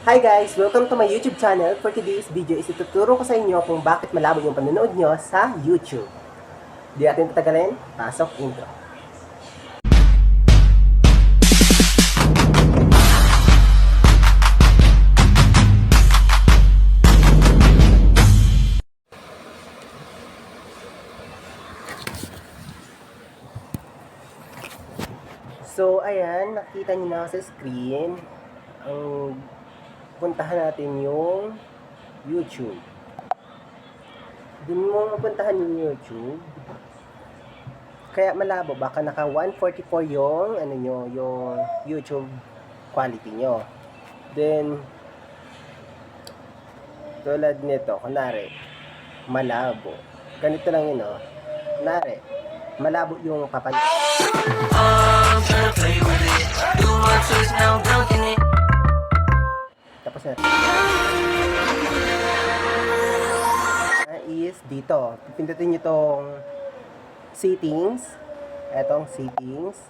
Hi guys! Welcome to my YouTube channel. For today's video is ituturo ko sa inyo kung bakit malabo yung panonood nyo sa YouTube. Di natin tatagalin, pasok intro. So, ayan, nakita niyo na sa screen. Ang puntahan natin yung YouTube. Dun mo mapuntahan yung YouTube. Kaya malabo, baka naka 144 yung ano nyo, yung YouTube quality nyo. Then, tulad nito, kunwari, malabo. Ganito lang yun, oh. Kunwari, malabo yung papan. Ah, is dito. Pindutin nyo tong settings. Etong settings.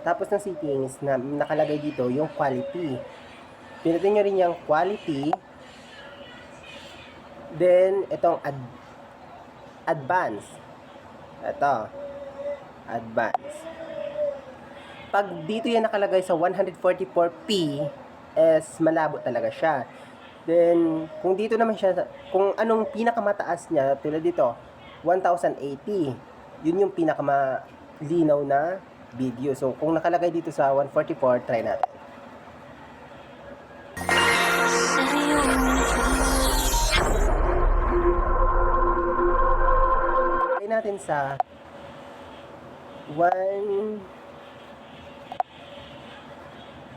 Tapos ng settings na nakalagay dito yung quality. Pindutin nyo rin yung quality. Then, itong ad advance. Ito. Advance. Pag dito yan nakalagay sa 144p, is malabo talaga siya. Then, kung dito naman siya, kung anong pinakamataas niya, tulad dito, 1080. Yun yung pinakamalinaw na video. So, kung nakalagay dito sa 144, try natin. Try natin sa 1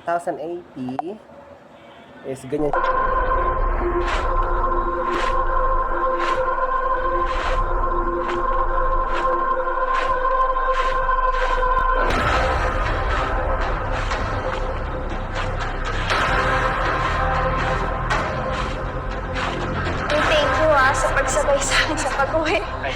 1080 is ganyan. Thank you ah, sa pagsabay sa akin sa pag-uwi. Ay,